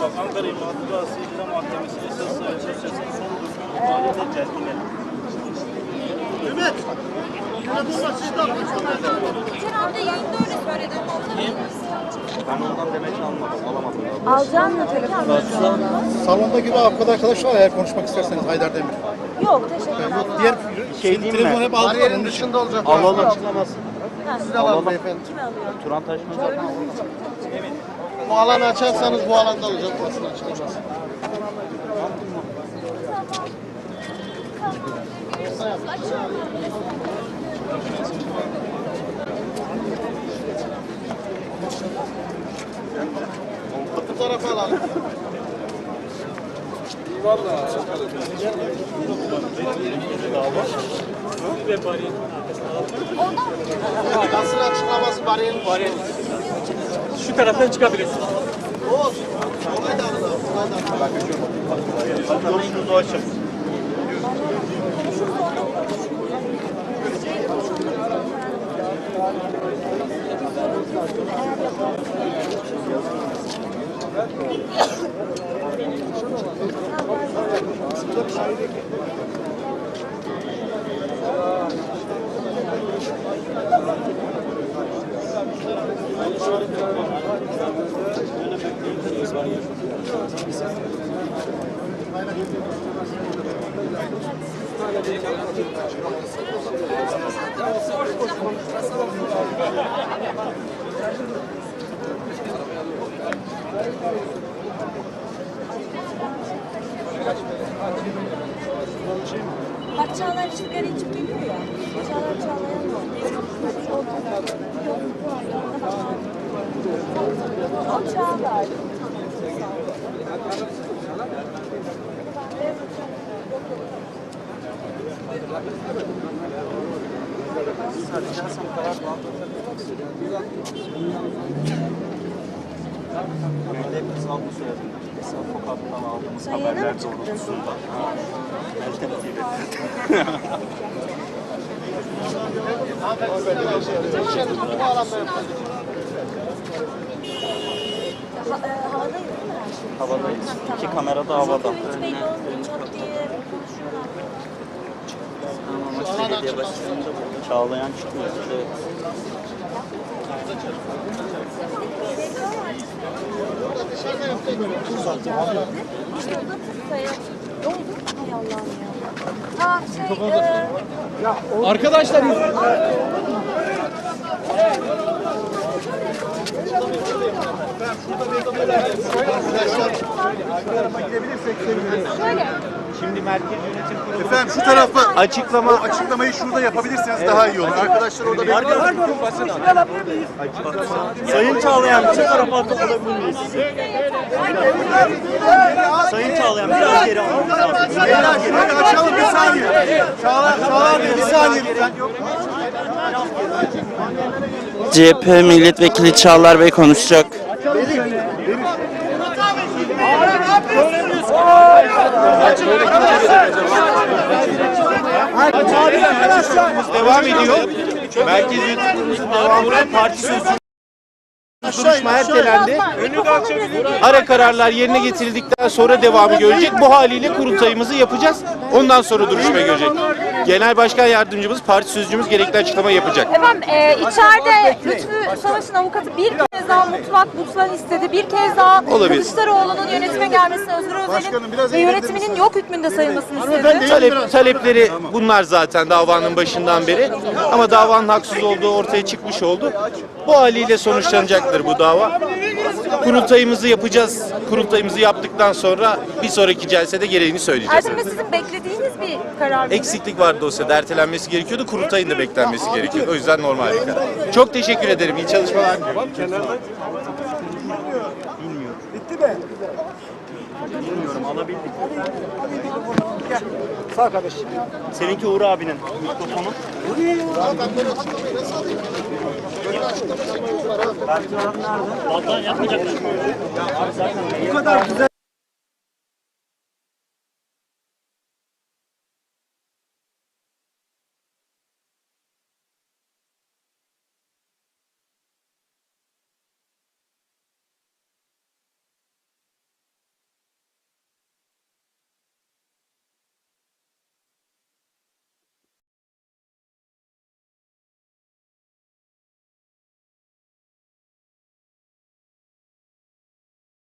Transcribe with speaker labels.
Speaker 1: Bak Ankara Hatip İcra Mahkemesi esas sayı dosyasının son durumunu ifade edeceğiz yine.
Speaker 2: Herhalde yayında öyle söyledim.
Speaker 1: Ben ondan demek almadım, alamadım.
Speaker 2: Alacağım mı anlatacağım
Speaker 3: Salondaki bir arkadaş var eğer konuşmak isterseniz Haydar Demir.
Speaker 2: Yok teşekkür ederim.
Speaker 3: Diğer
Speaker 1: Şey diyeyim
Speaker 3: telefon
Speaker 1: mi?
Speaker 3: hep aldılar.
Speaker 4: Bariyerin dışında olacak.
Speaker 1: Alalım.
Speaker 4: Siz de alalım beyefendi.
Speaker 2: Kim alıyor?
Speaker 1: Turan Taşman zaten
Speaker 4: Bu alanı açarsanız bu alanda olacak basın açıklaması. Bu tarafa alalım. Basın açıklaması bariyerin bariyer.
Speaker 5: Şu taraftan çıkabilirsin.
Speaker 4: Olsun. Olay da arada. Olay da arada.
Speaker 1: Yolunuzu açın.
Speaker 2: Bak Çağlar sigara içip geliyor ya. Çağlar Çağlayan mı? O Çağlar.
Speaker 1: Kısal bu söyledim. Kısal sokaktan aldığımız haberler doğrultusunda. Meltem TV.
Speaker 4: Bu alanda yapalım.
Speaker 2: Ha, e, havadayız değil mi?
Speaker 1: Havadayız.
Speaker 2: Ha,
Speaker 1: İki
Speaker 2: tamam.
Speaker 1: kamera da havada.
Speaker 2: Hiç belli olmayacak diye konuşuyorlar.
Speaker 1: Belediye başkanı Çağlayan çıkmıyor. İşte
Speaker 4: Dışarıda yaptık.
Speaker 2: İşte o da sayı. Ne oldu? Hay Allah'ım ya. Ha şey, e,
Speaker 5: Arkadaşlar
Speaker 2: şöyle.
Speaker 3: Şimdi merkez yönetim kurulu. Efendim şu tarafa açıklama açıklamayı şurada yapabilirseniz daha iyi olur. Arkadaşlar orada bekliyor.
Speaker 1: Sayın Çağlayan bir tarafa alabilir miyiz? Sayın Çağlayan biraz geri alın.
Speaker 3: Beyler, beyler, açalım bir saniye. Bey bir saniye lütfen.
Speaker 6: CHP milletvekili Çağlar Bey konuşacak.
Speaker 3: devam ediyor. Merkez yönetim kurulumuzun devamında parti duruşma ertelendi. Ara kararlar yerine getirildikten sonra devamı görecek. Bu haliyle kurultayımızı yapacağız. Ondan sonra duruşma görecek. Genel Başkan Yardımcımız, parti sözcümüz gerekli açıklama yapacak.
Speaker 7: Efendim e, içeride Lütfü Savaş'ın avukatı bir kez daha mutlak butlan istedi. Bir kez daha
Speaker 3: Olabilir.
Speaker 7: Kılıçdaroğlu'nun yönetime gelmesini, Özgür Özel'in ve yönetiminin yok hükmünde sayılmasını istedi.
Speaker 3: Talep, talepleri bunlar zaten davanın başından beri. Ama davanın haksız olduğu ortaya çıkmış oldu. Bu haliyle sonuçlanacaktır bu dava. Kurultayımızı yapacağız. Kurultayımızı yaptıktan sonra bir sonraki celsede gereğini söyleyeceğiz.
Speaker 7: Bey sizin beklediğiniz karar?
Speaker 3: Eksiklik var dosyada. Ertelenmesi gerekiyordu. Kurultayın da beklenmesi gerekiyor. O yüzden normal bir karar. Çok teşekkür ederim. İyi çalışmalar diliyorum.
Speaker 1: Bilmiyorum alabildik. Sağ kardeş. Seninki Uğur abinin mikrofonu. Ben nerede? Vallahi yapmayacak. Bu kadar güzel.